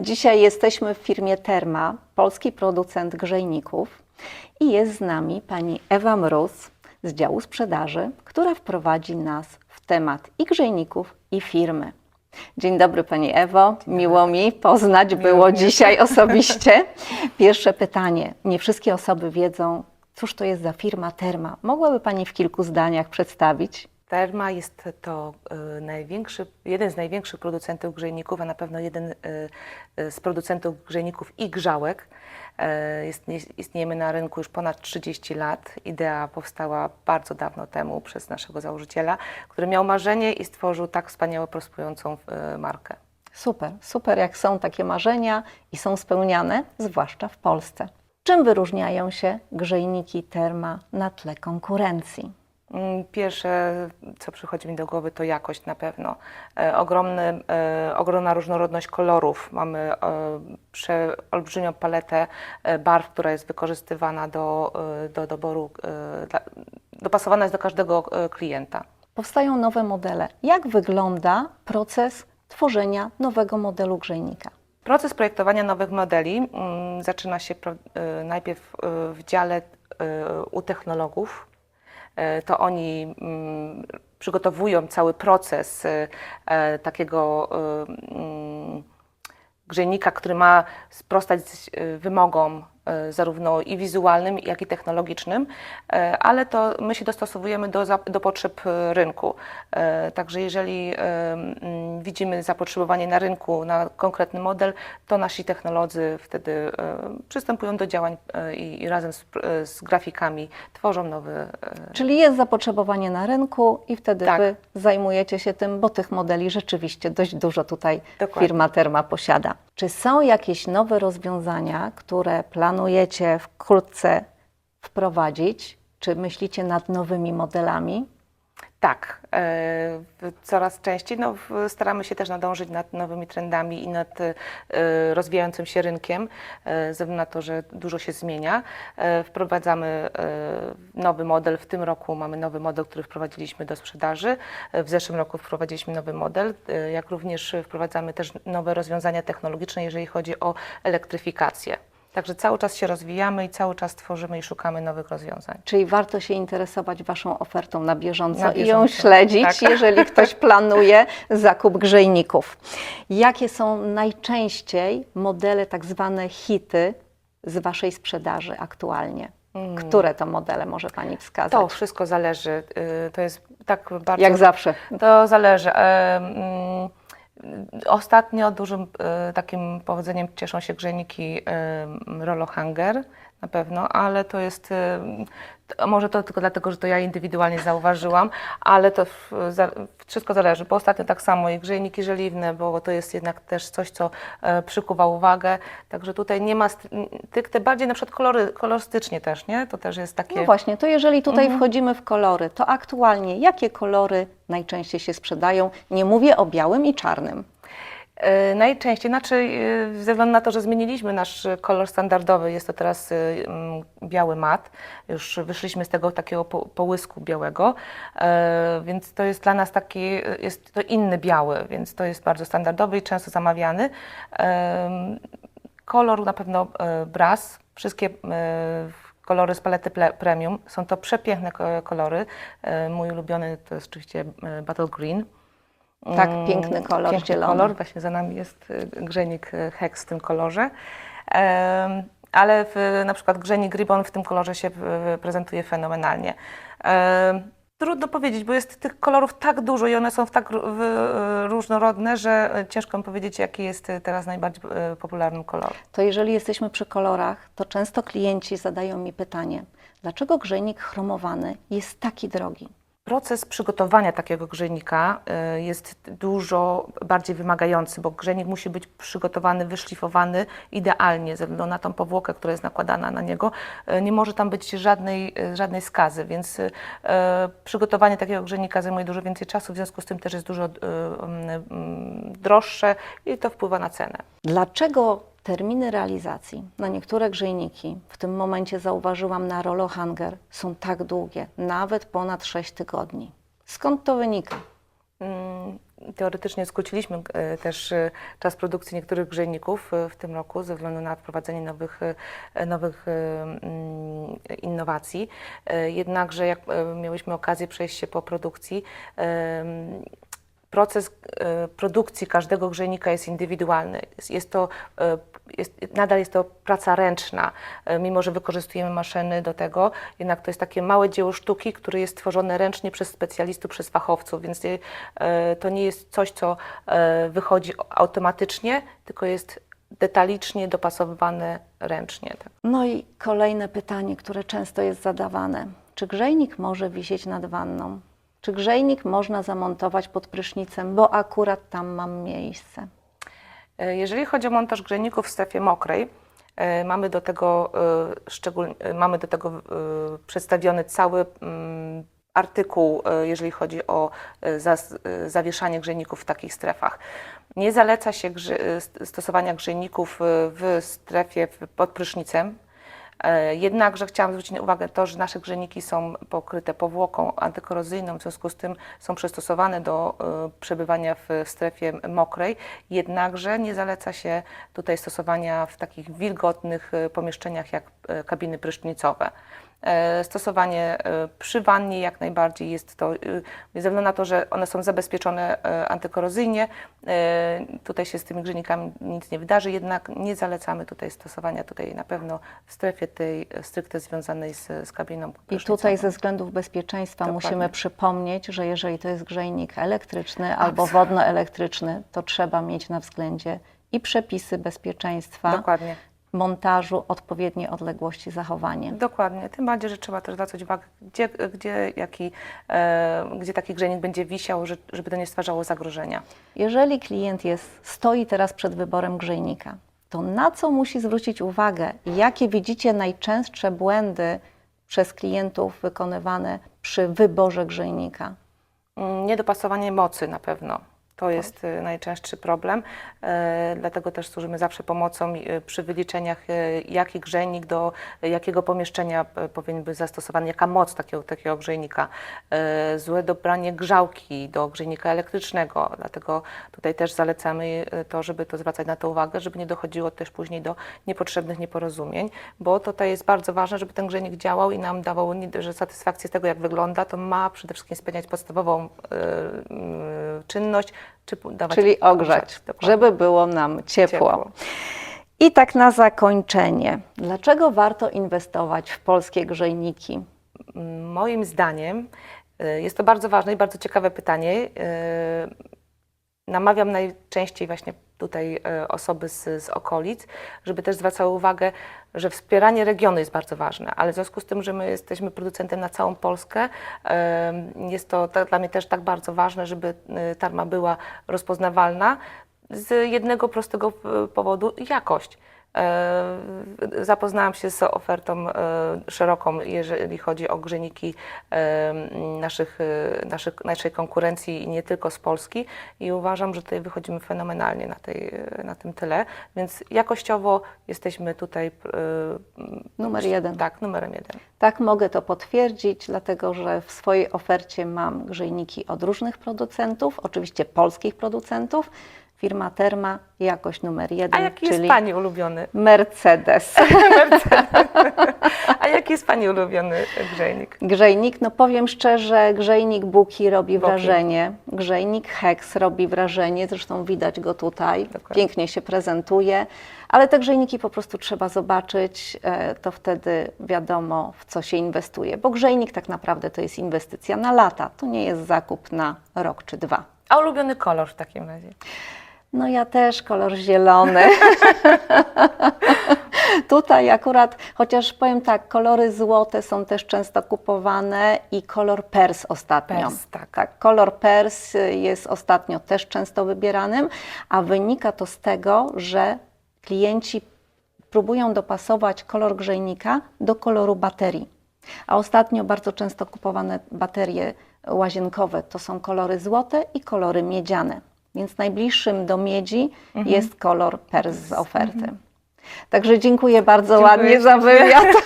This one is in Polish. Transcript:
Dzisiaj jesteśmy w firmie Terma, polski producent grzejników i jest z nami pani Ewa Mróz z działu sprzedaży, która wprowadzi nas w temat i grzejników i firmy. Dzień dobry Pani Ewo, miło mi poznać było również. dzisiaj osobiście. Pierwsze pytanie. Nie wszystkie osoby wiedzą, cóż to jest za firma Terma. Mogłaby Pani w kilku zdaniach przedstawić? Terma jest to y, największy, jeden z największych producentów grzejników, a na pewno jeden y, y, z producentów grzejników i grzałek. E, istniejemy na rynku już ponad 30 lat. Idea powstała bardzo dawno temu przez naszego założyciela, który miał marzenie i stworzył tak wspaniałą, prosperującą markę. Super, super jak są takie marzenia i są spełniane, zwłaszcza w Polsce. Czym wyróżniają się grzejniki Terma na tle konkurencji? Mm, Pierwsze, co przychodzi mi do głowy, to jakość na pewno. E, ogromny, e, ogromna różnorodność kolorów. Mamy e, prze, olbrzymią paletę barw, która jest wykorzystywana do, do doboru, dopasowana jest do każdego klienta. Powstają nowe modele. Jak wygląda proces tworzenia nowego modelu grzejnika? Proces projektowania nowych modeli mm, zaczyna się najpierw w dziale u technologów. Y, To oni mm, przygotowują cały proces y, e, takiego mm, grzejnika, który ma sprostać wymogom zarówno i wizualnym, jak i technologicznym, e, ale to my się dostosowujemy do, do potrzeb y, rynku. E, Także jeżeli widzimy zapotrzebowanie na rynku na konkretny model, to nasi technolodzy wtedy przystępują do działań i i razem z, z grafikami tworzą nowy Czyli jest zapotrzebowanie na rynku i wtedy Tak. Wy zajmujecie się tym, bo tych modeli rzeczywiście dość dużo tutaj Dokładnie. firma Terma posiada. Czy są jakieś nowe rozwiązania, które planujecie wkrótce wprowadzić? Czy myślicie nad nowymi modelami? Tak, e, coraz częściej no, staramy się też nadążyć nad nowymi trendami i nad e, rozwijającym się rynkiem, e, ze względu na to, że dużo się zmienia. Wprowadzamy nowy model, w tym roku mamy nowy model, który wprowadziliśmy do sprzedaży. W zeszłym roku wprowadziliśmy nowy model, jak również wprowadzamy też nowe rozwiązania technologiczne, jeżeli chodzi o elektryfikację. Także cały czas się rozwijamy i cały czas tworzymy i szukamy nowych rozwiązań. Czyli warto się interesować Waszą ofertą na bieżąco, Na i ją bieżąco, śledzić, tak. jeżeli ktoś planuje zakup grzejników. Jakie są najczęściej modele, tak zwane hity z Waszej sprzedaży aktualnie? Które to modele może Pani wskazać? To wszystko zależy. y, To jest tak bardzo. Jak zawsze. To zależy. Ostatnio dużym e, takim powodzeniem cieszą się grzejniki e, Rolo Hanger na pewno, ale to jest, to- może to tylko dlatego, że to ja indywidualnie zauważyłam, ale to w- za- wszystko zależy, bo ostatnio tak samo i grzejniki żeliwne, bo to jest jednak też coś, co e, przykuwa uwagę, także tutaj nie ma stricte, bardziej na przykład kolory, kolorystycznie też, nie? To też jest takie... No właśnie, to jeżeli tutaj Mhm. wchodzimy w kolory, to aktualnie jakie kolory najczęściej się sprzedają? Nie mówię o białym i czarnym. E, Najczęściej, znaczy e, ze względu na to, że zmieniliśmy nasz kolor standardowy, jest to teraz e, biały mat, już wyszliśmy z tego takiego po- połysku białego, więc to jest dla nas taki, jest to inny biały, więc to jest bardzo standardowy i często zamawiany. Kolor na pewno bras, wszystkie kolory z palety premium, są to przepiękne ko- kolory. Mój ulubiony to jest oczywiście Battle Green. Tak, piękny kolor, piękny zielony. kolor. Właśnie za nami jest y, grzejnik y, Hex w tym kolorze. Ale w, na przykład grzejnik Ribbon w tym kolorze się prezentuje fenomenalnie. Trudno powiedzieć, bo jest tych kolorów tak dużo i one są w tak y, różnorodne, że ciężko mi powiedzieć, jaki jest teraz najbardziej y, popularnym kolorem. To jeżeli jesteśmy przy kolorach, to często klienci zadają mi pytanie, dlaczego grzejnik chromowany jest taki drogi? Proces przygotowania takiego grzejnika y, jest dużo bardziej wymagający, bo grzejnik musi być przygotowany, wyszlifowany idealnie ze względu na tą powłokę, która jest nakładana na niego. Y, Nie może tam być żadnej, y, żadnej skazy, więc przygotowanie takiego grzejnika zajmuje dużo więcej czasu, w związku z tym też jest dużo mm, droższe i to wpływa na cenę. Dlaczego terminy realizacji na niektóre grzejniki, w tym momencie zauważyłam na Rolo Hanger, są tak długie, nawet ponad 6 tygodni? Skąd to wynika? Mm, teoretycznie skróciliśmy e, też e, czas produkcji niektórych grzejników e, w tym roku ze względu na wprowadzenie nowych, nowych mm, innowacji. Jednakże jak miałyśmy okazję przejść się po produkcji, proces e, produkcji każdego grzejnika jest indywidualny. Jest- to, e, jest, nadal jest to praca ręczna, e, mimo że wykorzystujemy maszyny do tego, jednak to jest takie małe dzieło sztuki, które jest tworzone ręcznie przez specjalistów, przez fachowców, więc to nie jest coś, co wychodzi automatycznie, tylko jest detalicznie dopasowywane ręcznie. Tak. No i kolejne pytanie, które często jest zadawane. Czy grzejnik może wisieć nad wanną? Czy grzejnik można zamontować pod prysznicem, bo akurat tam mam miejsce? E, Jeżeli chodzi o montaż grzejników w strefie mokrej, e, mamy do tego, e, mamy do tego przedstawiony cały mm, artykuł, jeżeli chodzi o zawieszanie grzejników w takich strefach. Nie zaleca się stosowania grzejników w strefie pod prysznicem, Jednakże chciałam zwrócić uwagę to, że nasze grzejniki są pokryte powłoką antykorozyjną, w związku z tym są przystosowane do e, przebywania w, strefie mokrej. Jednakże nie zaleca się tutaj stosowania w takich wilgotnych e, pomieszczeniach jak e, kabiny prysznicowe. E, Stosowanie e, przy wannie jak najbardziej jest to, e, ze względu na to, że one są zabezpieczone antykorozyjnie, tutaj się z tymi grzejnikami nic nie wydarzy, jednak nie zalecamy tutaj stosowania tutaj na pewno w strefie tej stricte związanej z, z kabiną I tutaj ze względów bezpieczeństwa Dokładnie. musimy przypomnieć, że jeżeli to jest grzejnik elektryczny albo wodnoelektryczny, to trzeba mieć na względzie i przepisy bezpieczeństwa, Dokładnie. Montażu, odpowiednie odległości zachowanie. Dokładnie. Tym bardziej, że trzeba też zwracać uwagę, gdzie, gdzie, jaki, e, gdzie taki grzejnik będzie wisiał, że- żeby to nie stwarzało zagrożenia. Jeżeli klient jest, stoi teraz przed wyborem grzejnika, to na co musi zwrócić uwagę? Jakie widzicie najczęstsze błędy przez klientów wykonywane przy wyborze grzejnika? Mm, Niedopasowanie mocy na pewno. To jest e, najczęstszy problem, e, dlatego też służymy zawsze pomocą e, przy wyliczeniach, jaki grzejnik do jakiego pomieszczenia powinien być zastosowany, jaka moc takiego, takiego grzejnika. Złe dobranie grzałki do grzejnika elektrycznego, dlatego tutaj też zalecamy to, żeby to zwracać na to uwagę, żeby nie dochodziło też później do niepotrzebnych nieporozumień, bo tutaj jest bardzo ważne, żeby ten grzejnik działał i nam dawał że satysfakcję z tego, jak wygląda, to ma przede wszystkim spełniać podstawową czynność, czy dawać Czyli ogrzać, dokładnie. żeby było nam ciepło. Ciepło. I tak na zakończenie. Dlaczego warto inwestować w polskie grzejniki? Moim zdaniem y, jest to bardzo ważne i bardzo ciekawe pytanie. Namawiam najczęściej właśnie tutaj y, osoby z, z okolic, żeby też zwracały uwagę, że wspieranie regionu jest bardzo ważne, ale w związku z tym, że my jesteśmy producentem na całą Polskę, jest to dla mnie też tak bardzo ważne, żeby y, tarma była rozpoznawalna z jednego prostego y, powodu jakość. E, Zapoznałam się z ofertą e, szeroką, jeżeli chodzi o grzejniki e, naszych, naszych, naszej konkurencji i nie tylko z Polski i uważam, że tutaj wychodzimy fenomenalnie na, tej, na tym tyle, więc jakościowo jesteśmy tutaj Numer jeden. tak, numerem jeden. Tak, mogę to potwierdzić, dlatego że w swojej ofercie mam grzejniki od różnych producentów, oczywiście polskich producentów. Firma Terma, jakość numer A jeden, jaki czyli jest Pani ulubiony? Mercedes. A jaki jest Pani ulubiony grzejnik? Grzejnik, no powiem szczerze, grzejnik Buki robi Buki. wrażenie. Grzejnik Hex robi wrażenie, zresztą widać go tutaj, Dokładnie. pięknie się prezentuje, ale te grzejniki po prostu trzeba zobaczyć, e, to wtedy wiadomo w co się inwestuje, bo grzejnik tak naprawdę to jest inwestycja na lata, to nie jest zakup na rok czy dwa. A ulubiony kolor w takim razie? No ja też kolor zielony. Tutaj akurat, chociaż powiem tak, kolory złote są też często kupowane i kolor pers ostatnio. Pers, tak. tak. Kolor pers jest ostatnio też często wybieranym, a wynika to z tego, że klienci próbują dopasować kolor grzejnika do koloru baterii. A ostatnio bardzo często kupowane baterie łazienkowe to są kolory złote i kolory miedziane. Więc najbliższym do miedzi jest kolor pers z oferty. Także dziękuję bardzo Dziękuję ładnie za wywiad.